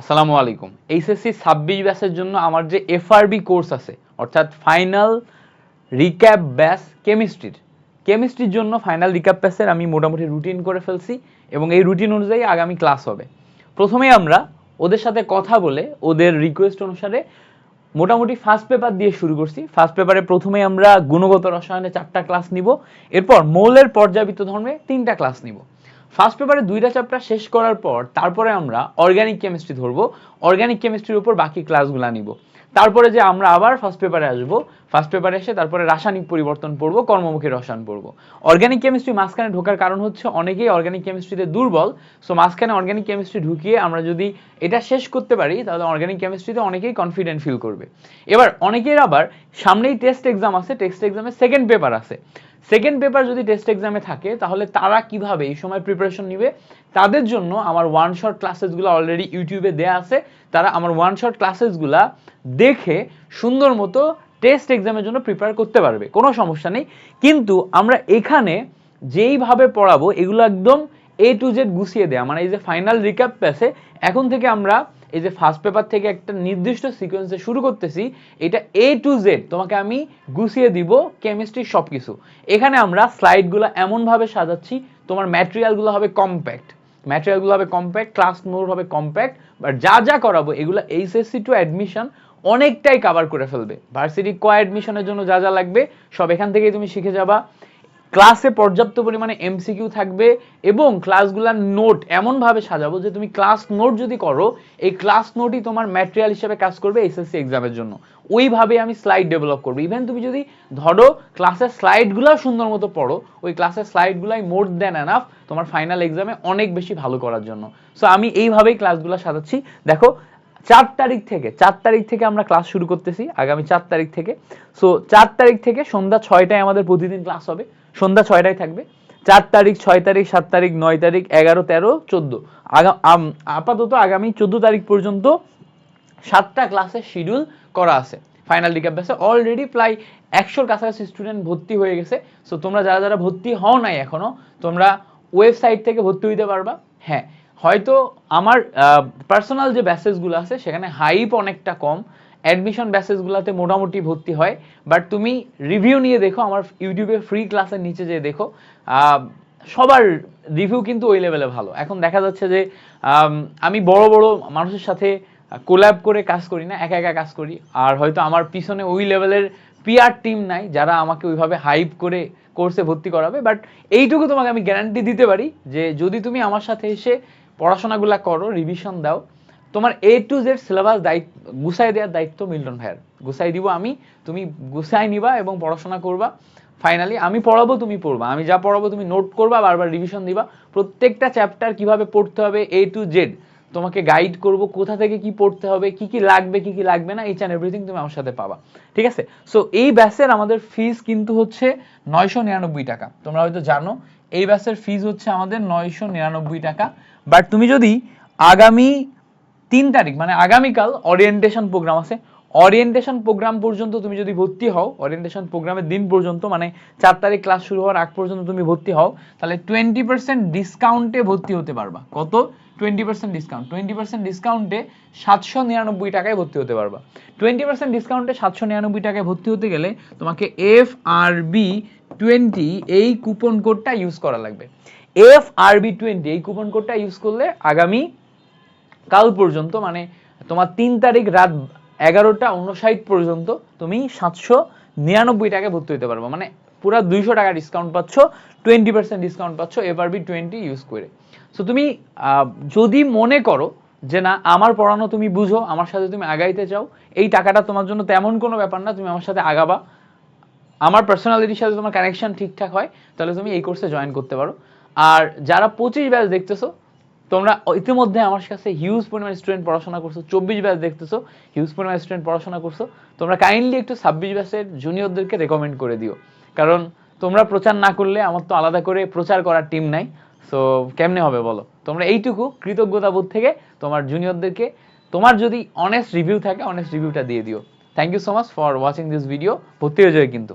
আসসালামু আলাইকুম। এইচএসসি ছাব্বিশ ব্যাচের জন্য আমার যে এফআরবি কোর্স আছে, অর্থাৎ ফাইনাল রিক্যাপ ব্যাচ কেমিস্ট্রির কেমিস্ট্রির জন্য ফাইনাল রিক্যাপ ব্যাচের আমি মোটামুটি রুটিন করে ফেলছি এবং এই রুটিন অনুযায়ী আগামী ক্লাস হবে। প্রথমেই আমরা ওদের সাথে কথা বলে ওদের রিকোয়েস্ট অনুসারে মোটামুটি ফার্স্ট পেপার দিয়ে শুরু করছি। ফার্স্ট পেপারে প্রথমে আমরা গুণগত রসায়নে চারটা ক্লাস নিব, এরপর মৌলের পর্যাবৃত্ত ধর্মে তিনটা ক্লাস নিব। ফার্স্ট পেপারে দুইটা চ্যাপ্টার শেষ করার পর, তারপরে আমরা অর্গানিক কেমিস্ট্রি ধরবো। অর্গানিক কেমিস্ট্রির উপর বাকি ক্লাসগুলো নিব। তারপরে যে আমরা আবার ফার্স্ট পেপারে আসব ফার্স্ট পেপারে এসে তারপরে রাসায়নিক পরিবর্তন পড়ব, কর্মমুখী রসায়ন পড়ব। অর্গানিক কেমিস্ট্রি মাঝখানে ঢোকার কারণ হচ্ছে অনেকেই অর্গানিক কেমিস্ট্রিতে দুর্বল। সো মাঝখানে অর্গানিক কেমিস্ট্রি ঢুকিয়ে আমরা যদি এটা শেষ করতে পারি, তাহলে অর্গানিক কেমিস্ট্রিতে অনেকেই কনফিডেন্ট ফিল করবে। এবার অনেকের আবার সামনেই টেস্ট এক্সাম আছে টেস্ট এক্সামের সেকেন্ড পেপার আছে। সেকেন্ড পেপার যদি টেস্ট এক্সামে থাকে, তাহলে তারা কীভাবে এই সময় প্রিপারেশন নিবে? তাদের জন্য আমার ওয়ান শট ক্লাসেসগুলো অলরেডি ইউটিউবে দেয়া আছে। তারা আমার ওয়ান শট ক্লাসেসগুলা দেখে সুন্দর মতো টেস্ট এক্সামের জন্য প্রিপেয়ার করতে পারবে। কোনো সমস্যা নেই। কিন্তু আমরা এখানে যেইভাবে পড়াবো, এগুলো একদম এ টু জেড গুছিয়ে দেয়া। মানে এই যে ফাইনাল রিক্যাপ প্যাসে এখন থেকে আমরা এই যে ফার্স্ট পেপার থেকে একটা নির্দিষ্ট সিকোয়েন্সে শুরু করতেছি, এটা এ টু জেড তোমাকে আমি গুছিয়ে দিব কেমিস্ট্রি সব কিছু এখানে আমরা স্লাইডগুলো এমনভাবে সাজাচ্ছি, তোমার ম্যাটেরিয়ালগুলো হবে কম্প্যাক্ট ম্যাটেরিয়ালগুলো হবে কম্প্যাক্ট ক্লাস নোট হবে কম্প্যাক্ট বাট যা যা করাবো, এগুলো এইচএসসি টু অ্যাডমিশন অনেকটাই কাভার করে ফেলবে। ভার্সিটি কো অ্যাডমিশনের জন্য যা যা লাগবে, সব এখান থেকেই তুমি শিখে যাবা। ক্লাসে পর্যাপ্ত পরিমাণে এমসিকিউ থাকবে এবং ক্লাসগুলোর নোট এমনভাবে সাজাবো যে তুমি ক্লাস নোট যদি করো, এই ক্লাস নোটই তোমার ম্যাটেরিয়াল হিসেবে কাজ করবে এসএসসি এক্সামের জন্য। ওইভাবে আমি স্লাইড ডেভেলপ করব। ইভেন তুমি যদি ধরো ক্লাসের স্লাইডগুলো সুন্দর মতো পড়ো, ওই ক্লাসের স্লাইডগুলাই মোর দেন এনাফ তোমার ফাইনাল এক্সামে অনেক বেশি ভালো করার জন্য। সো আমি এইভাবেই ক্লাসগুলো সাজাচ্ছি। দেখো চার তারিখ থেকে, চার তারিখ থেকে আমরা ক্লাস শুরু করতেছি, আগামী চার তারিখ থেকে। সো চার তারিখ থেকে সন্ধ্যা ছয়টায় আমাদের প্রতিদিন ক্লাস হবে। সন্ধ্যা ছয়টায় থাকবে। চার তারিখ, ছয় তারিখ, সাত তারিখ, নয় তারিখ, এগারো, তেরো, চোদ্দ। আপাতত আগামী চোদ্দ তারিখ পর্যন্ত সাতটা ক্লাসের শিডিউল করা আছে। ফাইনাল ব্যাসে অলরেডি প্রায় একশোর কাছাকাছি স্টুডেন্ট ভর্তি হয়ে গেছে। সো তোমরা যারা যারা ভর্তি হও নাই এখনও, তোমরা ওয়েবসাইট থেকে ভর্তি হইতে পারবা। হ্যাঁ হয়তো আমার পার্সোনাল যে ব্যাসেসগুলো আছে সেখানে হাইপ অনেকটা কম। অ্যাডমিশন ব্যাসেসগুলোতে মোটামুটি ভর্তি হয়। বাট তুমি রিভিউ নিয়ে দেখো আমার ইউটিউবে ফ্রি ক্লাসের নিচে যেয়ে দেখো। সবার রিভিউ কিন্তু ওই লেভেলে ভালো। এখন দেখা যাচ্ছে যে আম, বড় বড় মানুষের সাথে কোল্যাব করে কাজ করি না একা একা কাজ করি। আর হয়তো আমার পিছনে ওই লেভেলের পিআর টিম নাই যারা আমাকে ওইভাবে হাইপ করে কোর্সে ভর্তি করাবে। বাট এইটুকু তোমাকে আমি গ্যারান্টি দিতে পারি যে যদি তুমি আমার সাথে এসে পড়াশোনাগুলো করো রিভিশন দাও। তোমার এ টু জেড সিলেবাস দায়িত্ব, গুছাই দেওয়ার দায়িত্ব মিল্টন ভাইয়ের। গুছাই দিব আমি, তুমি গুছাই নিবা এবং পড়াশোনা করবা। ফাইনালি আমি পড়াবো, তুমি পড়বা। আমি যা পড়াবো, তুমি নোট করবা, বারবার রিভিশন দিবা। প্রত্যেকটা চ্যাপ্টার কীভাবে পড়তে হবে এ টু জেড তোমাকে গাইড করব কোথা থেকে কি পড়তে হবে, কি কি লাগবে, কি কি লাগবে না এইচ অ্যান্ড এভরিথিং তুমি আমার সাথে পাবা। ঠিক আছে? সো এই ব্যাচের আমাদের ফিস কিন্তু হচ্ছে নয়শো নিরানব্বই টাকা। তোমরা হয়তো জানো এই ব্যাচের ফিজ হচ্ছে আমাদের নয়শো নিরানব্বই টাকা। বাট তুমি যদি আগামী তিন তারিখ মানে আগামীকাল অরিয়েন্টেশন প্রোগ্রাম আছে অরিয়েন্টেশন প্রোগ্রাম পর্যন্ত তুমি যদি ভর্তি হও অরিয়েন্টেশন প্রোগ্রামের দিন পর্যন্ত মানে চার তারিখ ক্লাস শুরু হওয়ার আগ পর্যন্ত তুমি ভর্তি হও, তাহলে টোয়েন্টি পার্সেন্ট ডিসকাউন্টে ভর্তি হতে পারবা। কত? Twenty percent discount twenty percent ডিসকাউন্টে সাতশো নিরানব্বই টাকায় ভর্তি হতে পারবা। টোয়েন্টি পার্সেন্ট ডিসকাউন্টে সাতশো নিরানব্বই টাকায় ভর্তি হতে গেলে তোমাকে এফ আর বি টোয়েন্টি এই কুপন কোডটা ইউজ করা লাগবে। এফ আর বি টোয়েন্টি এই কুপন কোডটা ইউজ করলে আগামী কাল পর্যন্ত মানে তোমার তিন তারিখ রাত এগারোটা উনষাট পর্যন্ত তুমি সাতশো নিরানব্বই টাকায় ভর্তি হতে পারব। মানে পুরো দুইশো টাকা ডিসকাউন্ট পাচ্ছ টোয়েন্টি পার্সেন্ট ডিসকাউন্ট পাচ্ছ এবার বি টোয়েন্টি ইউজ করে। সো তুমি যদি মনে করো যে না, আমার পড়ানো তুমি বুঝো, আমার সাথে তুমি আগাইতে চাও, এই টাকাটা তোমার জন্য তেমন কোনো ব্যাপার না, তুমি আমার সাথে আগাবা। আমার পার্সোনালিটির সাথে তোমার কানেকশন ঠিকঠাক হয়, তাহলে তুমি এই কোর্সে জয়েন করতে পারো। আর যারা পঁচিশ ব্যাচ দেখতেছো, তোমরা ইতিমধ্যে আমার কাছে হিউজ পরিমাণ স্টুডেন্ট পড়াশোনা করছ, চব্বিশ ব্যাচ দেখতেছো হিউজ পরিমাণ স্টুডেন্ট পড়াশোনা করছ, তোমরা কাইন্ডলি একটু ছাব্বিশ ব্যাচের জুনিয়রদেরকে রেকমেন্ড করে দিও। কারণ তোমরা প্রচার না করলে আমার তো আলাদা করে প্রচার করার টিম নাই। সো কেমনে হবে বলো? তোমরা এইটুকু কৃতজ্ঞতাবোধ থেকে তোমার জুনিয়রদেরকে তোমার যদি অনেস্ট রিভিউ থাকে অনেস্ট রিভিউটা দিয়ে দিও। Thank you so much for watching this video ভর্তি হয়ে যাবে কিন্তু।